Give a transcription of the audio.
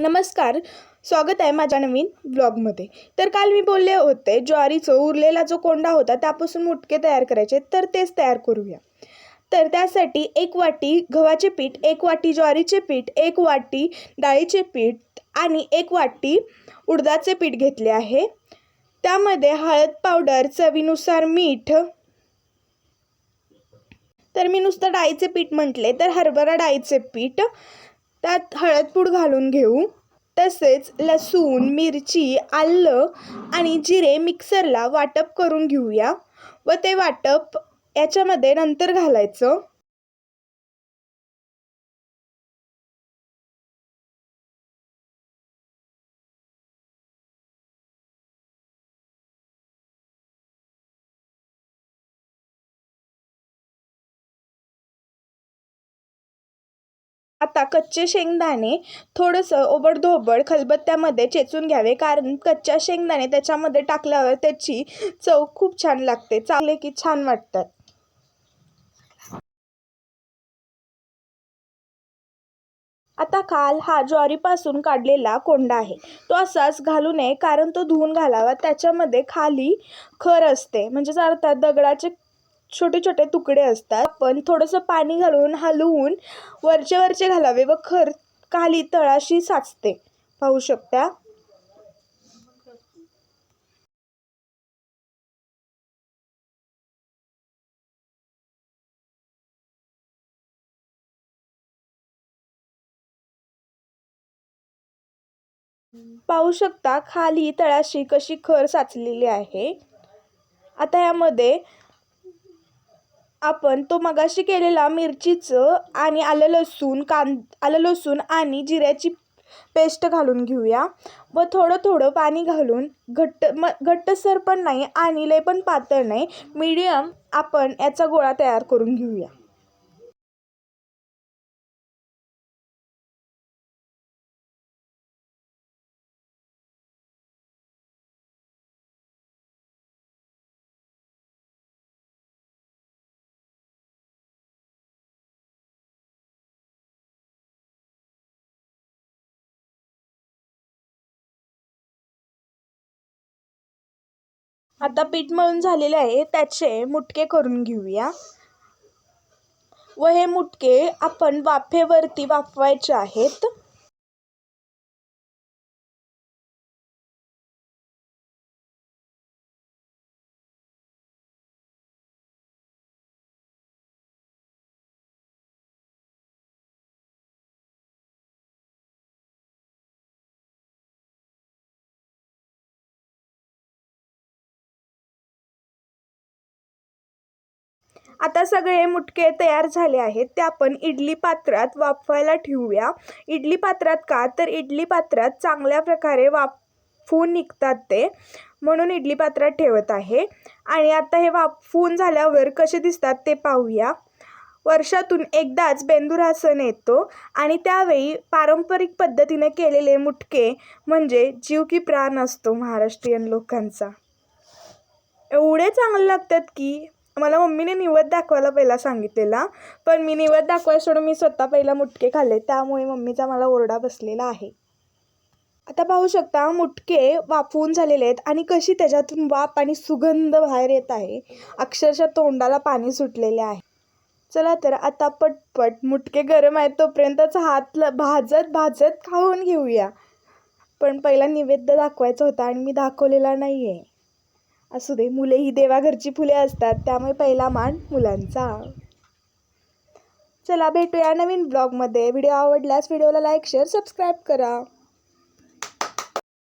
नमस्कार स्वागत आहे माझ्या नवीन ब्लॉगमध्ये. तर काल मी बोलले होते ज्वारीचं उरलेला जो कोंडा होता त्यापासून मुटके तयार करायचे तर तेच तयार करूया. तर त्यासाठी एक वाटी गव्हाचे पीठ एक वाटी ज्वारीचे पीठ एक वाटी डाळीचे पीठ आणि एक वाटी उडदाचे पीठ घेतले आहे. त्यामध्ये हळद पावडर चवीनुसार मीठ. तर मी नुसतं डाळीचे पीठ म्हटले तर हरभरा डाळीचे पीठ त्यात हळदपूड घालून घेऊ. तसेच लसूण मिरची आलं आणि जिरे मिक्सरला वाटप करून घेऊया. व ते वाटप याच्यामध्ये नंतर घालायचं. आता कच्चे शेंगदाणे थोडंसं ओबडधोबड खलबत्त्यामध्ये चेचून घ्यावे. कारण कच्च्या शेंगदाणे त्याच्यामध्ये टाकल्यावर त्याची चव खूप छान लागते. चांगले की छान वाटतात. आता काल हा ज्वारीपासून काढलेला कोंडा आहे. तो असाच घालू नये कारण तो धुवून घालावा. त्याच्यामध्ये खाली खर असते. म्हणजेच अर्थात दगडाचे छोटे छोटे तुकडे असतात. पण थोडंसं पाणी घालून हलवून वरचे वरचे घालावे व खर खाली तळाशी साचते. पाहू शकता? पाहू शकता खाली तळाशी कशी खर साचलेली आहे. आता यामध्ये आपण तो मगाशी केलेला मिरचीचं आणि आलं लसूण कां आलं लसूण आणि जिऱ्याची पेस्ट घालून घेऊया. व थोडं थोडं पाणी घालून घट्ट म घट्टसर पण नाही आणि लय पण पातळ नाही. मीडियम आपण याचा गोळा तयार करून घेऊया. आता पीठ मळून झालेले आहे त्याचे मुटके करून घेऊया. व हे मुटके आपण वाफेवरती वाफवायचे आहेत. आता सगळे मुटके तयार झाले आहेत. ते आपण इडली पात्रात वाफवायला ठेवूया. इडली पात्रात का? तर इडली पात्रात चांगल्या प्रकारे वाफवून निघतात ते. म्हणून इडली पात्रात ठेवत आहे. आणि आता हे वाफवून झाल्यावर कसे दिसतात ते पाहूया. वर्षातून एकदाच बेंदूर सण येतो. आणि त्यावेळी पारंपरिक पद्धतीने केलेले मुटके म्हणजे जीव की प्राण असतो महाराष्ट्रीयन लोकांचा. एवढे चांगले लागतात की मला मम्मीने निवद दाखवायला पहिला सांगितलेला. पण मी निवद दाखवायला सोडून मी स्वतः पहिला मुटके खाल्ले. त्यामुळे मम्मीचा मला ओरडा बसलेला आहे. आता पाहू शकता मुटके वाफवून झालेले आहेत आणि कशी त्याच्यातून वाफ आणि सुगंध बाहेर येत आहे. अक्षरशः तोंडाला पाणी सुटलेले आहे. चला तर आता पटपट मुटके गरम आहेत तोपर्यंतच हात भाजत भाजत खाऊन घेऊया. पण पहिला निवेद्य दाखवायचा होता आणि मी दाखवलेला नाही आहे असू दे मुले ही देवाघरची फुले असतात त्यामुळे पहिला मान मुलांचा. चला भेटूया नवीन ब्लॉगमध्ये व्हिडिओ आवडल्यास व्हिडिओला लाईक शेअर सबस्क्राईब करा.